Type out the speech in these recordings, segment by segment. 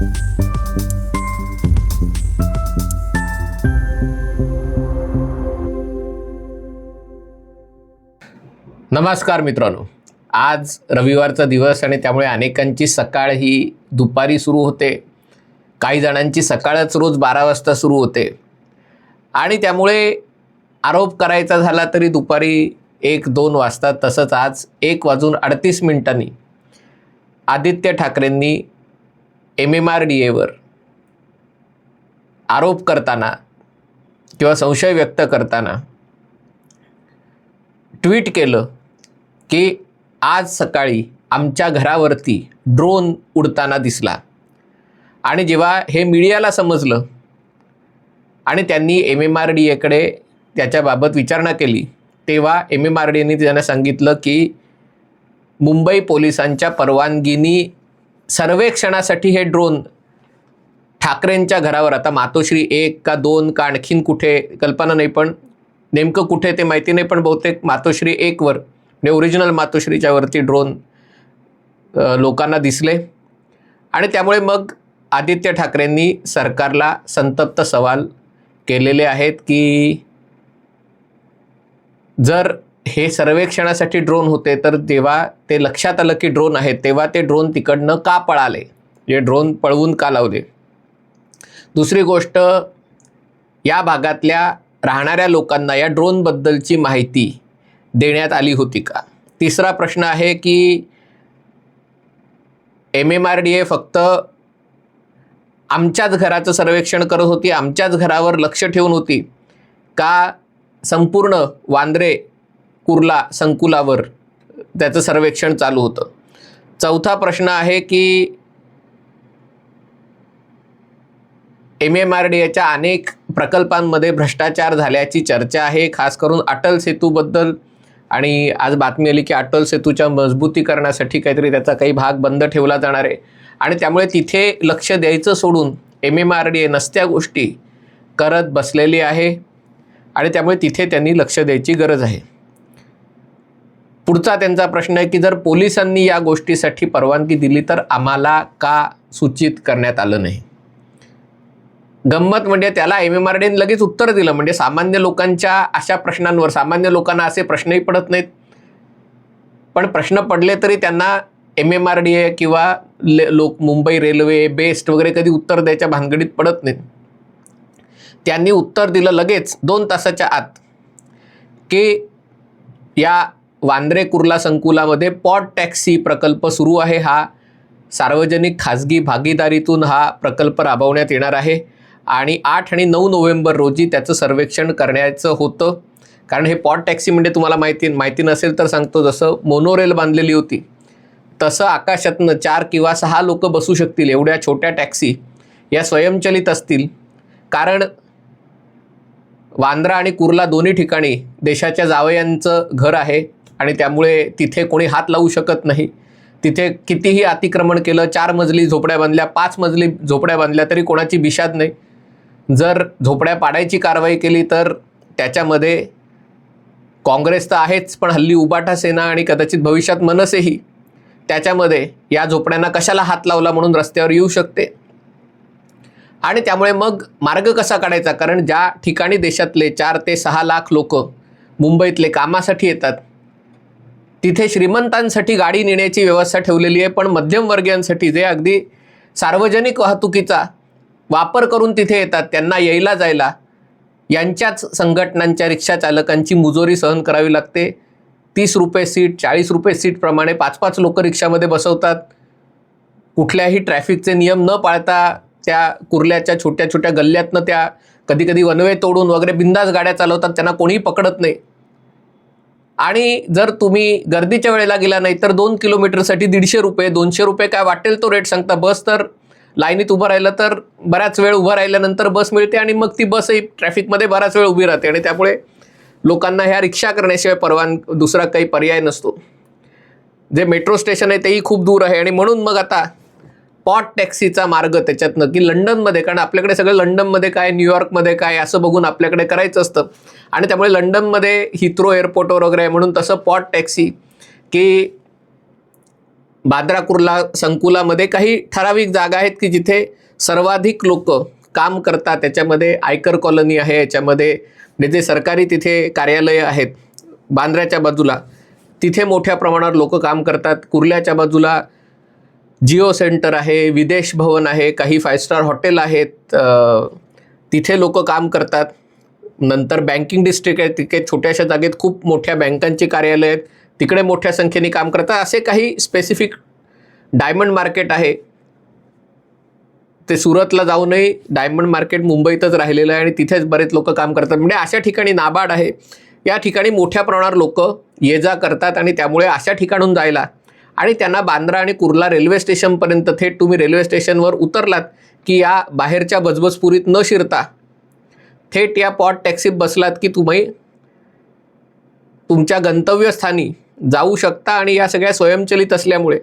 नमस्कार मित्रांनो. आज रविवारचा दिवस आणि त्यामुळे अनेकांची सकाळ ही दुपारी सुरू होते. काही जणांची सकाळच रोज बारा वाजता सुरू होते. आणि त्यामुळे आरोप करायचा झाला तरी दुपारी एक दोन वाजता तसंच आज एक वाजून अडतीस मिनिटांनी आदित्य ठाकरेंनी एम एम आर डी एवर आरोप करताना किंवा संशय व्यक्त करताना ट्विट केलं की आज सकाळी आमच्या घरावरती ड्रोन उडताना दिसला. आणि जेव्हा हे मीडियाला समजलं आणि त्यांनी एम एम आर डी एकडे त्याच्याबाबत विचारणा केली तेव्हा एम एम आर डीने त्यांना सांगितलं की मुंबई पोलिसांच्या परवानगीनी सर्वेक्षणासाठी हे ड्रोन ठाकरेंच्या घरावर. आता मातोश्री एक का दोन का आणखीन कुठे कल्पना नाही पण नेमकं कुठे ते माहिती नाही पण बहुतेक मातोश्री एकवर म्हणजे ओरिजिनल मातोश्रीच्या वरती ड्रोन लोकांना दिसले. आणि त्यामुळे मग आदित्य ठाकरेंनी सरकारला संतप्त सवाल केलेले आहेत की जर हे सर्वेक्षणासाठी ड्रोन होते तर जेव्हा ते लक्षात आलं की ड्रोन आहेत तेव्हा ते ड्रोन तिकडनं का पळाले? हे ड्रोन पळवून का लावले? दुसरी गोष्ट या भागातल्या राहणाऱ्या लोकांना या ड्रोनबद्दलची माहिती देण्यात आली होती का? तिसरा प्रश्न आहे की M M R D A फक्त आमच्याच घराचं सर्वेक्षण करत होती आमच्याच घरावर लक्ष ठेवून होती का संपूर्ण वांद्रे कुर्ला संकुलावर त्याचं सर्वेक्षण चालू होतं. चौथा प्रश्न आहे की एम एम आर डी एच्या अनेक प्रकल्पांमध्ये भ्रष्टाचार झाल्याची चर्चा आहे खास करून अटल सेतूबद्दल. आणि आज बातमी आली की अटल सेतूच्या मजबूतीकरणासाठी काहीतरी त्याचा काही भाग बंद ठेवला जाणार आहे. आणि त्यामुळे तिथे लक्ष द्यायचं सोडून M M R D A नसत्या गोष्टी करत बसलेली आहे. आणि त्यामुळे तिथे त्यांनी लक्ष द्यायची गरज आहे. पुढचा त्यांचा प्रश्न आहे की जर पोलिसांनी या गोष्टीसाठी परवानगी दिली तर आम्हाला का सूचित करण्यात आलं नाही? गंमत म्हणजे त्याला एम एम आर डीने लगेच उत्तर दिलं. म्हणजे सामान्य लोकांच्या अशा प्रश्नांवर सामान्य लोकांना असे प्रश्नही पडत नाहीत. पण प्रश्न पडले तरी त्यांना M M R D A किंवा ले लोक मुंबई रेल्वे बेस्ट वगैरे कधी उत्तर द्यायच्या भानगडीत पडत नाहीत. त्यांनी उत्तर दिलं लगेच दोन तासाच्या आत की या वांद्रे कुर्ला संकुलामध्ये पॉट टॅक्सी प्रकल्प सुरू आहे. हा सार्वजनिक खाजगी भागीदारीतून हा प्रकल्प राबवण्यात येणार आहे. आणि आठ आणि नऊ नोव्हेंबर रोजी त्याचं सर्वेक्षण करण्याचं होतं. कारण हे पॉट टॅक्सी म्हणजे तुम्हाला माहिती माहिती नसेल तर सांगतो. जसं मोनोरेल बांधलेली होती तसं आकाशातनं चार किंवा सहा लोक बसू शकतील एवढ्या छोट्या टॅक्सी या स्वयंचलित असतील. कारण वांद्रा आणि कुर्ला दोन्ही ठिकाणी देशाच्या जावयांचं घर आहे. आणि त्यामुळे तिथे कोणी हात लावू शकत नाही. तिथे कितीही अतिक्रमण केलं चार मजली झोपड्या बांधल्या पाच मजली झोपड्या बांधल्या तरी कोणाची बिशाद नाही. जर झोपड्या पाडायची कारवाई केली तर त्याच्यामध्ये काँग्रेस तर आहेच पण हल्ली उबाटा सेना आणि कदाचित भविष्यात मनसेही त्याच्यामध्ये या झोपड्यांना कशाला हात लावला म्हणून रस्त्यावर येऊ शकते? आणि त्यामुळे मग मार्ग कसा काढायचा? कारण ज्या ठिकाणी देशातले चार ते सहा लाख लोक मुंबईतले कामासाठी येतात तिथे श्रीमंतांसाठी गाडी नेण्याची व्यवस्था ठेवलेली आहे पण मध्यमवर्गीयांसाठी जे अगदी सार्वजनिक वाहतुकीचा वापर करून तिथे येतात त्यांना यायला जायला यांच्याच संघटनांच्या रिक्षा चालकांची मुजोरी सहन करावी लागते. तीस रुपये सीट चाळीस रुपये सीटप्रमाणे पाच पाच लोक रिक्षामध्ये बसवतात. कुठल्याही ट्रॅफिकचे नियम न पाळता त्या कुर्ल्याच्या छोट्या छोट्या गल्ल्यातनं त्या कधी कधी वनवे तोडून वगैरे बिंदास गाड्या चालवतात त्यांना कोणीही पकडत नाही. आणि जर तुम्ही गर्दीच्या वेळेला गेला नाही तर दोन किलोमीटरसाठी दीडशे रुपये दोनशे रुपये काय वाटेल तो रेट सांगता? बस तर लाईनीत उभं राहिलं तर बराच वेळ उभं राहिल्यानंतर बस मिळते आणि मग ती बसही ट्रॅफिकमध्ये बराच वेळ उभी राहते आणि त्यामुळे लोकांना ह्या रिक्षा करण्याशिवाय परवान दुसरा काही पर्याय नसतो. जे मेट्रो स्टेशन आहे तेही खूप दूर आहे आणि म्हणून मग आता पॉट टॅक्सीचा मार्ग त्याच्यातनं की लंडनमध्ये कारण आपल्याकडे सगळं लंडनमध्ये काय न्यूयॉर्कमध्ये काय असं बघून आपल्याकडे करायचं असतं. आणि त्यामुळे लंडनमध्ये हिथ्रो एअरपोर्टवर वगैरे आहे म्हणून तसं पॉट टॅक्सी की बांद्रा कुर्ला संकुलामध्ये काही ठराविक जागा आहेत की जिथे सर्वाधिक लोक काम करतात. त्याच्यामध्ये आयकर कॉलनी आहे याच्यामध्ये जे सरकारी तिथे कार्यालयं आहेत. बांद्र्याच्या बाजूला तिथे मोठ्या प्रमाणावर लोक काम करतात. कुर्ल्याच्या बाजूला जिओ सेंटर आहे विदेश भवन आहे काही फाय स्टार हॉटेल आहेत तिथे लोक काम करतात. नंतर बँकिंग डिस्ट्रिक्ट आहे तिथे छोट्याशा जागेत खूप मोठ्या बँकांची कार्यालय आहेत. तिकडे मोठ्या संख्येने काम करतात. असे काही स्पेसिफिक डायमंड मार्केट आहे. ते सुरतला जाऊनही डायमंड मार्केट मुंबईतच राहिलेलं आहे आणि तिथेच बरेच लोक काम करतात. म्हणजे अशा ठिकाणी नाबार्ड आहे. या ठिकाणी मोठ्या प्रमाणावर लोक ये जा करतात आणि त्यामुळे अशा ठिकाणून जायला आणि त्यांना बांद्रा आणि कुर्ला रेल्वे स्टेशनपर्यंत थेट तुम्ही रेल्वे स्टेशनवर उतरलात की या बाहेरच्या बजबजपुरीत न शिरता थेट या पॉट टॅक्सीत बसलात की तुम्ही तुमच्या गंतव्यस्थानी जाऊ शकता आणि या सगळ्या स्वयंचलित असल्यामुळे.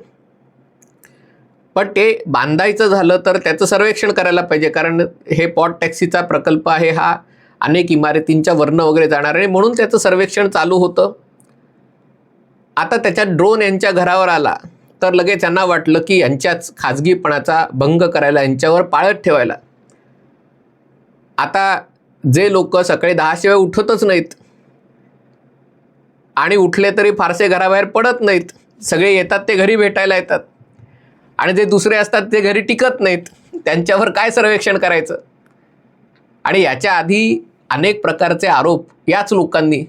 पण ते बांधायचं झालं तर त्याचं सर्वेक्षण करायला पाहिजे कारण हे पॉट टॅक्सीचा प्रकल्प आहे हा अनेक इमारतींच्या वर्ण वगैरे जाणार आहे म्हणून त्याचं सर्वेक्षण चालू होतं. आता त्याच्यात ड्रोन यांच्या घरावर आला तर लगेच यांना वाटलं की यांच्याच खाजगीपणाचा भंग करायला यांच्यावर पाळत ठेवायला. आता जे लोक सकाळी दहाशिवाय उठतच नाहीत आणि उठले तरी फारसे घराबाहेर पडत नाहीत सगळे येतात ते घरी भेटायला येतात आणि जे दुसरे असतात ते घरी टिकत नाहीत त्यांच्यावर काय सर्वेक्षण करायचं? आणि याच्या आधी अनेक प्रकारचे आरोप याच लोकांनी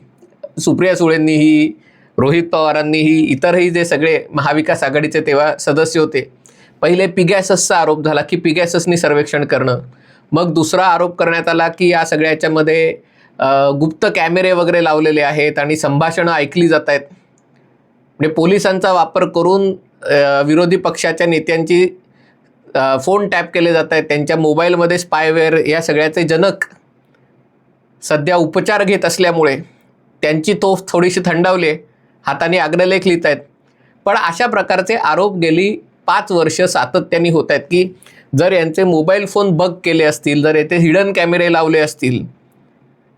सुप्रिया सुळेंनीही रोहित पवारांनीही इतरही जे सगळे महाविकास आघाडीचे तेव्हा सदस्य होते पहिले पिगॅससचा आरोप झाला की पिगॅससनी सर्वेक्षण करणं. मग दुसरा आरोप करण्यात आला की या सगळ्या याच्यामध्ये गुप्त कॅमेरे वगैरे लावलेले आहेत आणि संभाषणं ऐकली जात आहेत. म्हणजे पोलिसांचा वापर करून विरोधी पक्षाच्या नेत्यांची फोन टॅप केले जात आहेत. त्यांच्या मोबाईलमध्ये स्पायवेअर या सगळ्याचे जनक सध्या उपचार घेत असल्यामुळे त्यांची तोफ थोडीशी थंडावली आहे. हाताने अग्रलेख लिहित आहेत पण अशा प्रकारचे आरोप गेली पाच वर्ष सातत्याने होत आहेत की जर यांचे मोबाईल फोन बग केले असतील जर येथे हिडन कॅमेरे लावले असतील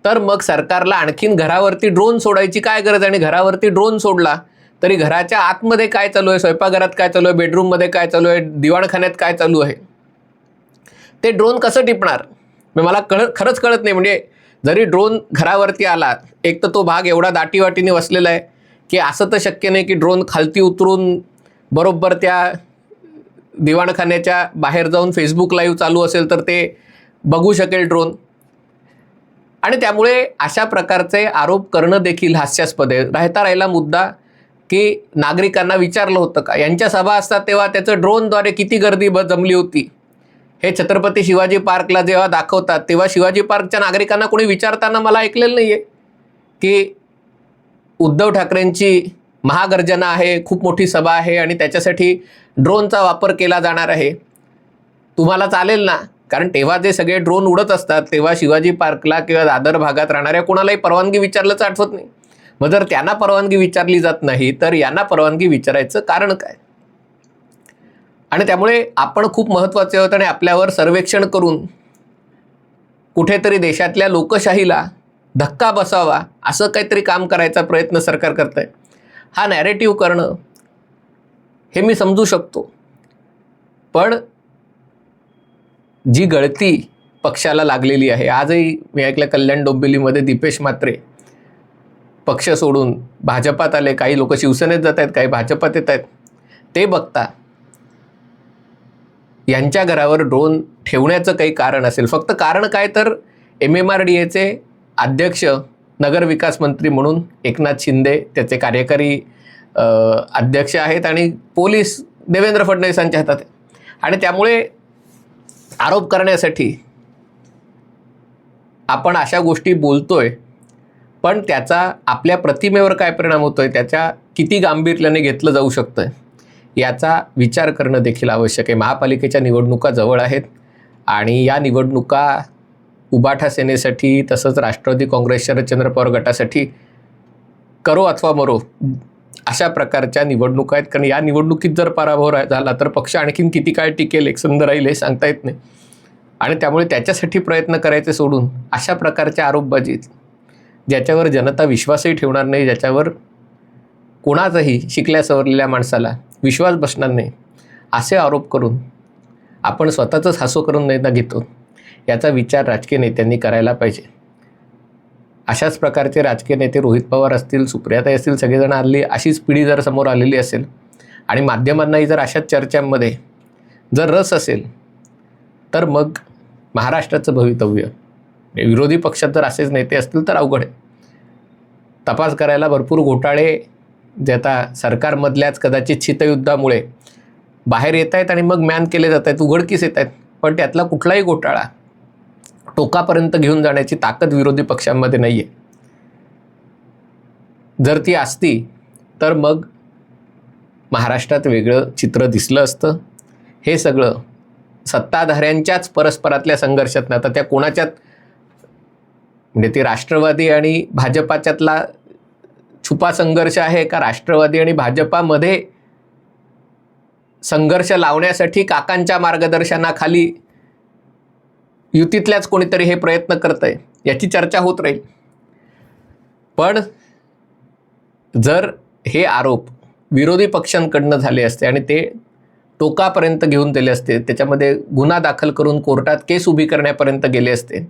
तर मग सरकारला आणखीन घरावरती ड्रोन सोडायची काय गरज? आणि घरावरती ड्रोन सोडला तरी घराच्या आतमध्ये काय चालू आहे? स्वयंपाकघरात काय चालू आहे? बेडरूममध्ये काय चालू आहे? दिवाणखान्यात काय चालू आहे? ते ड्रोन कसं टिपणार? मग मला कळ खरंच कळत नाही. म्हणजे जरी ड्रोन घरावरती आला एक तर तो भाग एवढा दाटीवाटीने वसलेला आहे की असं तर शक्य नाही की ड्रोन खालती उतरून बरोबर त्या दिवाणखान्याच्या बाहेर जाऊन फेसबुक लाईव्ह चालू असेल तर ते बघू शकेल ड्रोन आणि त्यामुळे अशा प्रकारचे आरोप करणं देखील हास्यास्पद आहे. राहता राहिला मुद्दा की नागरिकांना विचारलं होतं का? यांच्या सभा असतात तेव्हा त्याचं ड्रोनद्वारे किती गर्दी ब जमली होती? हे छत्रपती शिवाजी पार्कला जेव्हा दाखवतात तेव्हा शिवाजी पार्कच्या नागरिकांना कोणी विचारताना मला ऐकलेलं नाही आहे की उद्धव ठाकरेंची महागर्जना आहे खूप मोठी सभा आहे आणि त्याच्यासाठी ड्रोनचा वापर केला जाणार आहे. तुम्हाला चालेल ना? कारण तेव्हा जे सगळे ड्रोन उडत असतात तेव्हा शिवाजी पार्कला किंवा दादर भागात राहणाऱ्या कोणालाही परवानगी विचारलंच आठवत नाही. मग जर त्यांना परवानगी विचारली जात नाही तर यांना परवानगी विचारायचं कारण काय? आणि त्यामुळे आपण खूप महत्त्वाचे आहोत आणि आपल्यावर सर्वेक्षण करून कुठेतरी देशातल्या लोकशाहीला धक्का बसावा असं काहीतरी काम करायचा प्रयत्न सरकार करत आहे हा नॅरेटिव्ह करणं हे मी समजू शकतो. पण जी गळती पक्षाला लागलेली आहे आजही मी ऐकलं कल्याण डोंबिवलीमध्ये दीपेश म्हात्रे पक्ष सोडून भाजपात आले. काही लोक शिवसेनेत जात आहेत काही भाजपात येत आहेत. ते बघता यांच्या घरावर ड्रोन ठेवण्याचं काही कारण असेल. फक्त कारण काय तर एम एम आर डी एचे अध्यक्ष नगरविकास मंत्री म्हणून एकनाथ शिंदे त्याचे कार्यकारी अध्यक्ष आहेत आणि पोलीस देवेंद्र फडणवीसांच्या हातात आणि त्यामुळे आरोप करण्यासाठी आपण अशा गोष्टी बोलतोय पण त्याचा आपल्या प्रतिमेवर काय परिणाम होतो आहे त्याच्या किती गांभीर्याने घेतलं जाऊ शकतं याचा विचार करणं देखील आवश्यक आहे. महापालिकेच्या निवडणुका जवळ आहेत आणि या निवडणुका उबाठा सेनेसाठी तसंच राष्ट्रवादी काँग्रेस शरदचंद्र पवार गटासाठी करो अथवा मरो अशा प्रकारच्या निवडणुका आहेत. कारण या निवडणुकीत जर पराभव रा- झाला तर पक्ष आणखीन किती काळ टिकेल एकसंध राहील हे सांगता येत नाही. आणि त्यामुळे त्याच्यासाठी प्रयत्न करायचे सोडून अशा प्रकारच्या आरोपबाजीत ज्याच्यावर जनता विश्वासही ठेवणार नाही ज्याच्यावर कोणाचाही शिकल्या सवरलेल्या माणसाला विश्वास बसणार नाही असे आरोप करून आपण स्वतःचंच हसो करून नाही घेतो. याचा विचार राजकीय नेत्यांनी करायला पाहिजे. अशाच प्रकारचे राजकीय नेते रोहित पवार असतील सुप्रियाताई असतील सगळेजण आली अशीच पिढी जर समोर आलेली असेल आणि माध्यमांनाही जर अशाच चर्चांमध्ये जर रस असेल तर मग महाराष्ट्राचं भवितव्य. म्हणजे विरोधी पक्षात जर असेच नेते असतील तर अवघड आहे. तपास करायला भरपूर घोटाळे जे आता सरकारमधल्याच कदाचित शीतयुद्धामुळे बाहेर येत आहेत आणि मग मॅन केले जात आहेत उघडकीस येत आहेत पण त्यातला कुठलाही घोटाळा टोकापर्यंत घेऊन जाण्याची ताकद विरोधी पक्षांमध्ये नाही आहे जर ती असती तर मग महाराष्ट्रात वेगळं चित्र दिसलं असतं. हे सगळं सत्ताधाऱ्यांच्याच परस्परातल्या संघर्षात आता त्या कोणाच्यात? म्हणजे ती राष्ट्रवादी आणि भाजपाच्यातला छुपा संघर्ष आहे का राष्ट्रवादी आणि भाजपामध्ये संघर्ष लावण्यासाठी काकांच्या मार्गदर्शनाखाली युतीतल्याच कोणीतरी हे प्रयत्न करत आहे याची चर्चा होत राहील. पण जर हे आरोप विरोधी पक्षांकडनं झाले असते आणि ते टोकापर्यंत घेऊन दिले असते त्याच्यामध्ये गुन्हा दाखल करून कोर्टात केस उभी करण्यापर्यंत गेले असते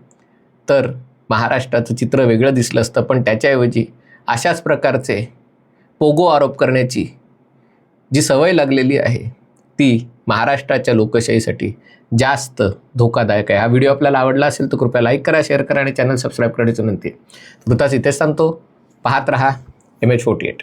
तर महाराष्ट्राचं चित्र वेगळं दिसलं असतं. पण त्याच्याऐवजी अशाच प्रकारचे पोगो आरोप करण्याची जी सवय लागलेली आहे ती महाराष्ट्राच्या लोकशाहीसाठी जास्त धोकादायक आहे. हा व्हिडिओ आपल्याला आवडला असेल तर कृपया लाईक करा शेअर करा आणि चॅनल सबस्क्राईब करण्याची विनंती आहे. तुर्तास इथेच सांगतो पाहत रहा. M H forty eight